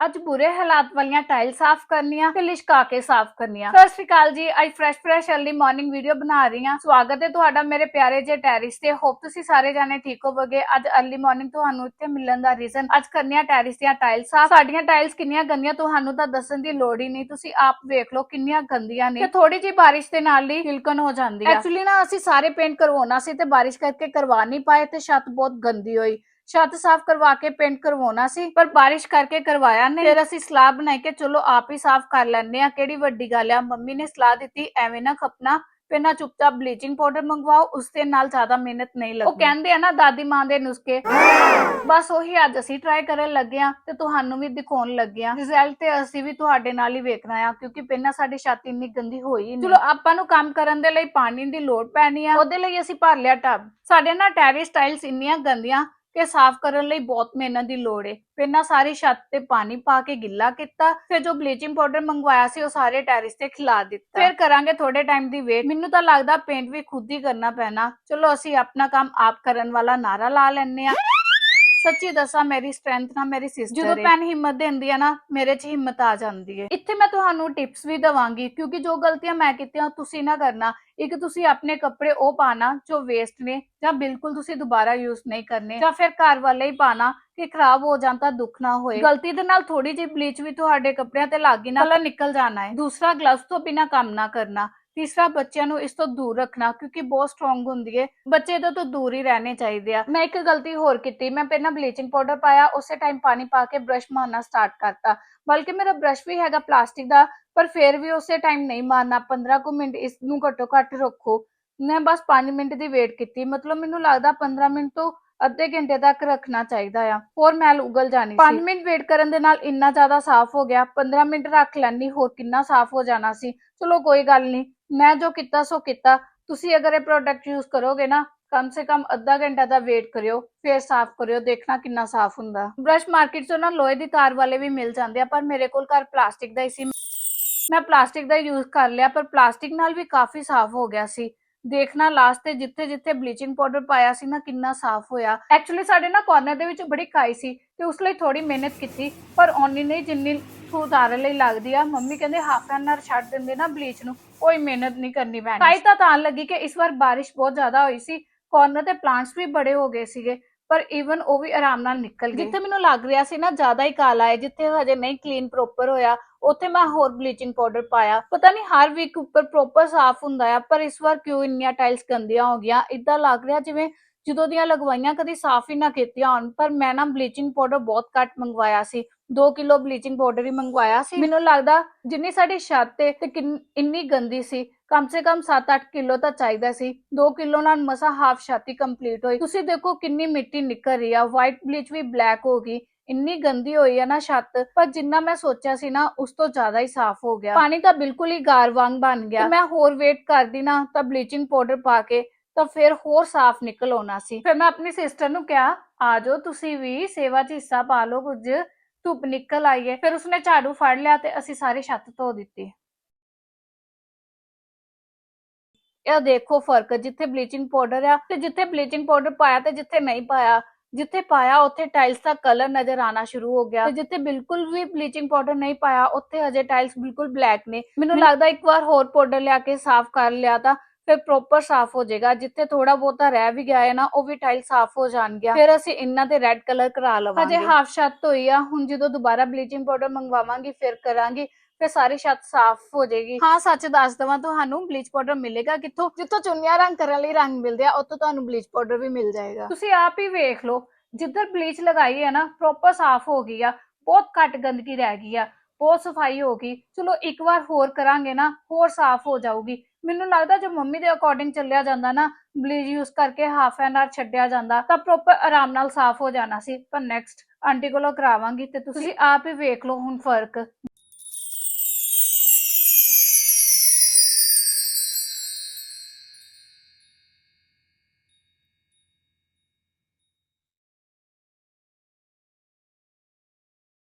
ਅੱਜ ਬੁਰੇ ਹਾਲਾਤ ਵਾਲੀਆਂ ਟਾਈਲ ਸਾਫ਼ ਕਰਨੀਆਂ ਤੇ ਲਿਸ਼ਕਾ ਕੇ ਸਾਫ਼ ਕਰਨੀਆਂ। ਸਤਿ ਸ਼੍ਰੀ ਅਕਾਲ ਜੀ, ਅੱਜ fresh fresh early morning video ਬਣਾ ਰਹੀ ਹਾਂ। ਸਵਾਗਤ ਹੈ ਤੁਹਾਡਾ ਮੇਰੇ ਪਿਆਰੇ ਜੇ ਟੈਰਿਸ ਤੇ। ਹੋਪ ਤੁਸੀਂ ਸਾਰੇ ਜਾਣੇ ਠੀਕ ਹੋਵੋਗੇ। ਅੱਜ ਅਰਲੀ ਮਾਰਨਿੰਗ ਤੁਹਾਨੂੰ ਇੱਥੇ ਮਿਲਣ ਦਾ ਰੀਜ਼ਨ ਅੱਜ ਕਰਨੀਆਂ ਟੈਰਿਸ ਦੀਆਂ ਟਾਈਲ ਸਾਫ਼। ਸਾਡੀਆਂ ਟਾਈਲਸ ਕਿੰਨੀਆਂ ਗੰਦੀਆਂ ਤੁਹਾਨੂੰ ਤਾਂ ਦੱਸਣ ਦੀ ਲੋੜ ਹੀ ਨਹੀਂ। ਤੁਸੀਂ ਆਪ ਵੇਖ ਲਓ ਕਿੰਨੀਆਂ ਗੰਦੀਆਂ ਨੇ। ਤੇ ਥੋੜੀ ਜਿਹੀ ਬਾਰਿਸ਼ ਦੇ ਨਾਲ ਹੀ ਹਿਲਕਣ ਹੋ ਜਾਂਦੀ ਹੈ ਐਕਚੁਅਲੀ ਨਾ ਅਸੀਂ ਸਾਰੇ ਪੇਂਟ ਕਰਵਾਉਣਾ ਸੀ ਤੇ ਬਾਰਿਸ਼ ਕਰਕੇ ਕਰਵਾ ਨਹੀਂ ਪਾਏ ਤੇ ਛੱਤ ਬਹੁਤ ਗੰਦੀ ਹੋਈ। ਛੱਤ ਸਾਫ਼ ਕਰਵਾ ਕੇ ਪੇਂਟ ਕਰਵਾਉਣਾ ਸੀ, ਪਰ ਬਾਰਿਸ਼ ਕਰਕੇ ਕਰਵਾਇਆ ਨਹੀਂ। ਫਿਰ ਅਸੀਂ ਸਲਾਹ ਬਣਾਈ ਕਿ ਚਲੋ ਆਪ ਹੀ ਸਾਫ਼ ਕਰ ਲੈਂਦੇ ਆ ਕਿਹੜੀ ਵੱਡੀ ਗੱਲ ਆ, ਮੰਮੀ ਨੇ ਸਲਾਹ ਦਿੱਤੀ, ਐਵੇਂ ਨਾ ਖਪਣਾ, ਫਿਰ ਨਾ ਚੁੱਪਚਾਪ ਬਲੀਚਿੰਗ ਪਾਊਡਰ ਮੰਗਵਾਓ, ਉਸ ਦੇ ਨਾਲ ਜ਼ਿਆਦਾ ਮਿਹਨਤ ਨਹੀਂ ਲੱਗਦੀ ਉਹ ਕਹਿੰਦੇ ਆ ਨਾ, ਦਾਦੀ ਮਾਂ ਦੇ ਨੁਸਖੇ। ਬਸ ਉਹੀ ਅੱਜ ਅਸੀਂ ਟਰਾਈ ਕਰਨ ਲੱਗੇ ਆ ਤੇ ਤੁਹਾਨੂੰ ਵੀ ਦਿਖਾਉਣ ਲੱਗੇ ਆ ਰਿਜ਼ਲਟ ਤੇ ਅਸੀਂ ਵੀ ਤੁਹਾਡੇ ਨਾਲ ਹੀ ਵੇਖਣਾ ਆ, ਕਿਉਂਕਿ ਪਹਿਲਾਂ ਸਾਡੀ ਛਾਤੀ ਇੰਨੀ ਗੰਦੀ ਹੋਈ ਨਹੀਂ। ਚਲੋ ਆਪਾਂ ਨੂੰ ਕੰਮ ਕਰਨ ਦੇ ਲਈ ਪਾਣੀ ਦੀ ਲੋੜ ਪੈਣੀ ਆ, ਉਹਦੇ ਲਈ ਅਸੀਂ ਭਰ ਲਿਆ ਟੱਬ। ਸਾਡੇ ਨਾ ਟੈਰਿਸ ਟਾਈਲਸ ਇੰਨੀਆਂ ਗੰਦੀਆਂ ਕਿ ਸਾਫ਼ ਕਰਨ ਲਈ ਬਹੁਤ ਮਿਹਨਤ ਦੀ ਲੋੜ ਏ। ਫਿਰ ਪਹਿਲਾਂ ਸਾਰੀ ਛੱਤ ਤੇ ਪਾਣੀ ਪਾ ਕੇ ਗਿੱਲਾ ਕੀਤਾ, ਫਿਰ ਜੋ ਬਲੀਚਿੰਗ ਪਾਊਡਰ ਮੰਗਵਾਇਆ ਸੀ ਉਹ ਸਾਰੇ ਟੈਰਿਸ ਤੇ ਖਿਲਾ ਦਿੱਤਾ। ਫਿਰ ਕਰਾਂਗੇ ਥੋੜੇ ਟਾਈਮ ਦੀ ਵੇਟ ਮੈਨੂੰ ਤਾਂ ਲੱਗਦਾ ਪੇਂਟ ਵੀ ਖੁਦ ਹੀ ਕਰਨਾ ਪੈਣਾ। ਚਲੋ ਅਸੀਂ ਆਪਣਾ ਕੰਮ ਆਪ ਕਰਨ ਵਾਲਾ ਨਾਰਾ ਲਾ ਲੈਣੇ ਆ ਸੱਚੀ ਦੱਸਾਂ ਮੇਰੀ ਸਟਰੈਂਥ ਨਾ ਮੇਰੀ ਸਿਸਟਰ ਜਦੋਂ ਭੈਣ ਹਿੰਮਤ ਦਿੰਦੀ ਆ ਨਾ ਮੇਰੇ 'ਚ ਹਿੰਮਤ ਆ ਜਾਂਦੀ ਹੈ ਇੱਥੇ ਮੈਂ ਤੁਹਾਨੂੰ ਟਿਪਸ ਵੀ ਦਵਾਂਗੀ ਕਿਉਂਕਿ ਜੋ ਗਲਤੀਆਂ ਮੈਂ ਕੀਤੀਆਂ ਤੁਸੀਂ ਨਾ ਕਰਨਾ। ਇੱਕ ਤੁਸੀਂ ਆਪਣੇ ਕੱਪੜੇ ਉਹ ਪਾਣਾ ਜੋ ਵੇਸਟ ਨੇ ਜਾਂ ਬਿਲਕੁਲ ਤੁਸੀਂ ਦੁਬਾਰਾ ਯੂਜ਼ ਨਹੀਂ ਕਰਨੇ ਜਾਂ ਫਿਰ ਘਰ ਵਾਲੇ ਹੀ ਪਾਣਾ ਕਿ ਖਰਾਬ ਹੋ ਜਾਣ ਤਾਂ ਦੁੱਖ ਨਾ ਹੋਏ। ਗਲਤੀ ਦੇ ਨਾਲ ਥੋੜੀ ਜਿਹੀ ਬਲੀਚ ਵੀ ਤੁਹਾਡੇ ਕੱਪੜਿਆਂ ਤੇ ਲੱਗ ਗਈ ਨਾ ਨਿਕਲ ਜਾਣਾ ਹੈ ਦੂਸਰਾ ਗਲਵਸ ਤੋਂ ਬਿਨਾ ਕੰਮ ਨਾ ਕਰਨਾ। ਤੀਸਰਾ ਬੱਚਿਆਂ ਨੂੰ ਇਸ ਤੋਂ ਦੂਰ ਰੱਖਣਾ, ਕਿਉਂਕਿ ਬਹੁਤ ਸਟਰੋਂਗ ਹੁੰਦੀ ਹੈ ਬੱਚੇ ਇਹਦੇ ਤੋਂ ਦੂਰ ਹੀ ਰਹਿਣੇ ਚਾਹੀਦੇ ਆ। ਮੈਂ ਇੱਕ ਗਲਤੀ ਹੋਰ ਕੀਤੀ। ਮੈਂ ਪਹਿਲਾਂ ਬਲੀਚਿੰਗ ਪਾਊਡਰ ਪਾਇਆ, ਉਸੇ ਟਾਈਮ ਪਾਣੀ ਪਾ ਕੇ ਬ੍ਰਸ਼ ਮਾਰਨਾ ਸਟਾਰਟ ਕਰਤਾ। ਬਲਕਿ ਮੇਰਾ ਬ੍ਰਸ਼ ਵੀ ਹੈਗਾ ਪਲਾਸਟਿਕ ਦਾ, ਪਰ ਫਿਰ ਵੀ ਉਸੇ ਟਾਈਮ ਨਹੀਂ ਮਾਰਨਾ। 15 ਕੁ ਮਿੰਟ ਇਸ ਨੂੰ ਘੱਟੋ ਘੱਟ ਰੱਖੋ। ਮੈਂ ਬਸ 5 ਮਿੰਟ ਦੀ ਵੇਟ ਕੀਤੀ। ਮਤਲਬ ਮੈਨੂੰ ਲੱਗਦਾ 15 ਮਿੰਟ ਤੋਂ ਅੱਧੇ ਘੰਟੇ ਤੱਕ ਰੱਖਣਾ ਚਾਹੀਦਾ ਆ। ਹੋਰ ਮੈਲ ਉਗਲ ਜਾਣੀ ਸੀ। 5 ਮਿੰਟ ਵੇਟ ਕਰਨ ਦੇ ਨਾਲ ਇੰਨਾ ਜ਼ਿਆਦਾ ਸਾਫ਼ ਹੋ ਗਿਆ। 15 ਮਿੰਟ ਰੱਖ ਲੈਣੀ ਹੋਰ ਕਿੰਨਾ ਸਾਫ਼ ਹੋ ਜਾਣਾ ਸੀ। ਚਲੋ ਕੋਈ ਗੱਲ ਨਹੀਂ। ਮੈਂ ਜੋ ਕੀਤਾ ਸੋ ਕੀਤਾ। ਤੁਸੀਂ ਅਗਰ ਇਹ ਪ੍ਰੋਡਕਟ ਯੂਜ਼ ਕਰੋਗੇ ਨਾ, ਕਮ ਸੇ ਕਮ ਅੱਧਾ ਘੰਟਾ ਦਾ ਵੇਟ ਕਰਿਓ, ਫਿਰ ਸਾਫ਼ ਕਰਿਓ, ਦੇਖਣਾ ਕਿੰਨਾ ਸਾਫ਼ ਹੁੰਦਾ। ਬ੍ਰਸ਼ ਮਾਰਕੀਟ ਚੋਂ ਨਾ ਲੋਹੇ ਦੀ ਤਾਰ ਵਾਲੇ ਵੀ ਮਿਲ ਜਾਂਦੇ ਆ, ਪਰ ਮੇਰੇ ਕੋਲ ਘਰ ਪਲਾਸਟਿਕ ਦਾ ਹੀ ਸੀ। ਮੈਂ ਪਲਾਸਟਿਕ ਦਾ ਯੂਜ਼ ਕਰ ਲਿਆ, ਪਰ ਪਲਾਸਟਿਕ ਨਾਲ ਵੀ ਕਾਫੀ ਸਾਫ਼ ਹੋ ਗਿਆ ਸੀ। ਦੇਖਣਾ ਲਾਸਟ ਤੇ ਜਿੱਥੇ ਜਿੱਥੇ ਬਲੀਚਿੰਗ ਪਾਊਡਰ ਪਾਇਆ ਸੀ ਨਾ ਕਿੰਨਾ ਸਾਫ਼ ਹੋਇਆ। ਐਕਚੁਅਲੀ ਸਾਡੇ ਨਾ ਕਾਰਨਰ ਦੇ ਵਿੱਚ ਬੜੀ ਕਾਈ ਸੀ ਤੇ ਉਸ ਲਈ ਥੋੜੀ ਮਿਹਨਤ ਕੀਤੀ, ਪਰ ਓਨੀ ਨਹੀਂ ਜਿੰਨੀ ਉਤਾਰਨ ਲਈ ਲੱਗਦੀ ਆ। ਮੰਮੀ ਕਹਿੰਦੇ ਹਾਫ ਐਨ ਆਰ ਛੱਡ ਦਿੰਦੇ ਨਾ ਬਲੀਚ ਨੂੰ, ਕੋਈ ਮਿਹਨਤ ਨਹੀਂ ਕਰਨੀ ਪੈਣੀ। ਕਾਈ ਤਾਂ ਤਾਂ ਲੱਗੀ ਕਿ ਇਸ ਵਾਰ ਬਾਰਿਸ਼ ਬਹੁਤ ਜ਼ਿਆਦਾ ਹੋਈ ਸੀ ਕੋਰਨਰ ਤੇ ਪਲਾਂਟਸ ਵੀ ਬੜੇ ਹੋ ਗਏ ਸੀਗੇ, ਪਰ ਇਵਨ ਉਹ ਵੀ ਆਰਾਮ ਨਾਲ ਨਿਕਲ ਗਏ। ਜਿੱਥੇ ਮੈਨੂੰ ਲੱਗ ਰਿਹਾ ਸੀ ਨਾ ਜ਼ਿਆਦਾ ਹੀ ਕਾਲਾ ਹੈ, ਜਿੱਥੇ ਹਜੇ ਨਹੀਂ ਕਲੀਨ ਪ੍ਰੋਪਰ ਹੋਇਆ ਉੱਥੇ ਮੈਂ ਹੋਰ ਬਲੀਚਿੰਗ ਪਾਊਡਰ ਪਾਇਆ। ਪਤਾ ਨਹੀਂ ਹਰ ਵੀਕ ਉੱਪਰ ਪ੍ਰੋਪਰ ਸਾਫ਼ ਹੁੰਦਾ ਆ, ਪਰ ਇਸ ਵਾਰ ਕਿਉਂ ਇੰਨੀਆਂ ਟਾਈਲਸ ਗੰਦੀਆਂ ਹੋ ਗਈਆਂ? ਇਦਾਂ ਲੱਗ ਰਿਹਾ ਜਿਵੇਂ ਜਦੋਂ ਦੀਆਂ ਲਗਵਾਈਆਂ ਕਦੀ ਸਾਫ਼ ਹੀ ਨਾ ਕੀਤੀਆਂ ਹੋਣ, ਪਰ ਮੈਂ ਨਾ ਬਲੀਚਿੰਗ ਪਾਊਡਰ ਬਹੁਤ ਘੱਟ ਮੰਗਵਾਇਆ ਸੀ। 2 ਕਿਲੋ ਬਲੀਚਿੰਗ ਪਾਊਡਰ ਹੀ ਮੰਗਵਾਇਆ ਸੀ। ਮੈਨੂੰ ਲੱਗਦਾ ਜਿੰਨੀ ਸਾਡੀ ਛੱਤ ਤੇ ਤੇ ਇੰਨੀ ਗੰਦੀ ਸੀ। ਕਮ ਸੇ ਕਮ 7-8 ਕਿਲੋ ਤਾਂ ਚਾਹੀਦਾ ਸੀ। 2 ਕਿਲੋ ਨਾਲ ਮਸਾ ਹਾਫ ਛਾਤੀ ਕੰਪਲੀਟ ਹੋਈ। ਤੁਸੀਂ ਦੇਖੋ ਕਿੰਨੀ ਮਿੱਟੀ ਨਿਕਲ ਰਹੀ ਆ। ਵਾਈਟ ਬਲੀਚ ਵੀ ਬਲੈਕ ਹੋ ਗਈ। ਇੰਨੀ ਗੰਦੀ ਹੋਈ ਹੈ ਨਾ ਛੱਤ, ਪਰ ਜਿੰਨਾ ਮੈਂ ਸੋਚਿਆ ਸੀ ਨਾ, ਉਸ ਤੋਂ ਜ਼ਿਆਦਾ ਹੀ ਸਾਫ਼ ਹੋ ਗਿਆ। ਪਾਣੀ ਤਾਂ ਬਿਲਕੁਲ ਹੀ ਗਾਰ ਵਾਂਗ ਬਣ ਗਿਆ। ਮੈਂ ਹੋਰ ਵੇਟ ਕਰਦੀ ਨਾ, ਤਾਂ ਬਲੀਚਿੰਗ ਪਾਊਡਰ ਪਾ ਕੇ, ਤਾਂ ਫਿਰ ਹੋਰ ਸਾਫ਼ ਨਿਕਲ ਆਉਣਾ ਸੀ। ਫਿਰ ਮੈਂ ਆਪਣੀ ਸਿਸਟਰ ਨੂੰ ਕਿਹਾ, ਆ ਜਾਓ, ਤੁਸੀਂ ਵੀ ਸੇਵਾ 'ਚ ਹਿੱਸਾ ਪਾ ਲਓ, ਕੁਝ ਧੁੱਪ ਨਿਕਲ ਆਈ ਹੈ ਫਿਰ ਉਸਨੇ ਝਾੜੂ ਫੜ ਲਿਆ ਤੇ ਅਸੀਂ ਸਾਰੀ ਛੱਤ ਧੋ ਦਿੱਤੀ। ਇਹ ਦੇਖੋ ਫ਼ਰਕ, ਜਿੱਥੇ ਬਲੀਚਿੰਗ ਪਾਊਡਰ ਆ ਤੇ ਜਿੱਥੇ ਬਲੀਚਿੰਗ ਪਾਊਡਰ ਪਾਇਆ ਤੇ ਜਿੱਥੇ ਨਹੀਂ ਪਾਇਆ। ਜਿੱਥੇ ਪਾਇਆ ਉੱਥੇ ਟਾਈਲਸ ਦਾ ਕਲਰ ਨਜ਼ਰ ਆਣਾ ਸ਼ੁਰੂ ਹੋ ਗਿਆ। ਤੇ ਜਿੱਥੇ ਬਿਲਕੁਲ ਵੀ ਬਲੀਚਿੰਗ ਪਾਊਡਰ ਨਹੀਂ ਪਾਇਆ ਉੱਥੇ ਹਜੇ ਟਾਈਲਸ ਬਿਲਕੁਲ ਬਲੈਕ ਨੇ। ਮੈਨੂੰ ਲੱਗਦਾ ਇੱਕ ਵਾਰ ਹੋਰ ਪਾਊਡਰ ਲਿਆ ਕੇ ਸਾਫ਼ ਕਰ ਲਿਆ ਤਾਂ ਫਿਰ ਪ੍ਰੋਪਰ ਸਾਫ਼ ਹੋ ਜਾਏਗਾ। ਜਿੱਥੇ ਥੋੜਾ ਬਹੁਤਾ ਰਹਿ ਵੀ ਗਿਆ ਹੈ ਨਾ ਉਹ ਵੀ ਟਾਈਲ ਸਾਫ਼ ਹੋ ਜਾਣਗੀਆਂ। ਫਿਰ ਅਸੀਂ ਇਹਨਾਂ ਤੇ ਰੈੱਡ ਕਲਰ ਕਰਾ ਲਵਾਂਗੇ। ਹਜੇ ਹਾਫ ਛੱਤ ਹੋਈ ਆ ਹੁਣ ਜਦੋਂ ਦੁਬਾਰਾ ਬਲੀਚਿੰਗ ਪਾਊਡਰ ਮੰਗਵਾਵਾਂਗੀ ਫਿਰ ਕਰਾਂਗੀ। ਫਿਰ ਸਾਰੀ ਛੱਤ ਸਾਫ਼ ਹੋ ਜਾਏਗੀ। ਹਾਂ ਸੱਚ ਦੱਸ ਦਵਾਂ ਤੁਹਾਨੂੰ ਬਲੀਚ ਪਾਊਡਰ ਮਿਲੇਗਾ ਕਿੱਥੋਂ? ਜਿੱਥੋਂ ਚੁੰਨੀਆਂ ਰੰਗ ਕਰਨ ਲਈ ਰੰਗ ਮਿਲਦੇ ਆ ਉੱਥੋਂ ਤੁਹਾਨੂੰ ਬਲੀਚ ਪਾਊਡਰ ਵੀ ਮਿਲ ਜਾਏਗਾ। ਤੁਸੀਂ ਆਪ ਹੀ ਵੇਖ ਲਓ ਜਿੱਧਰ ਬਲੀਚ ਲਗਾਈ ਹੈ ਨਾ ਪ੍ਰੋਪਰ ਸਾਫ਼ ਹੋ ਗਈ ਆ ਬਹੁਤ ਘੱਟ ਗੰਦਗੀ ਰਹਿ ਗਈ ਆ ਬਹੁਤ ਸਫ਼ਾਈ ਹੋ ਗਈ। ਚਲੋ ਇੱਕ ਵਾਰ ਹੋਰ ਕਰਾਂਗੇ ਨਾ ਹੋਰ ਸਾਫ਼ ਹੋ ਜਾਊਗੀ। ਮੈਨੂੰ ਲੱਗਦਾ ਜੇ ਮੰਮੀ ਦੇ ਅਕੋਰਡਿੰਗ ਚੱਲਿਆ ਜਾਂਦਾ ਨਾ ਬਲੀਚ ਯੂਜ਼ ਕਰਕੇ ਹਾਫ ਐਨ ਆਰ ਛੱਡਿਆ ਜਾਂਦਾ ਤਾਂ ਪ੍ਰੋਪਰ ਆਰਾਮ ਨਾਲ ਸਾਫ਼ ਹੋ ਜਾਣਾ ਸੀ। ਪਰ ਨੈਕਸਟ ਆਂਟੀ ਕੋਲੋਂ ਕਰਾਵਾਂਗੀ ਤੇ ਤੁਸੀਂ ਆਪ ਹੀ ਵੇਖ ਲਓ ਹੁਣ ਫ਼ਰਕ।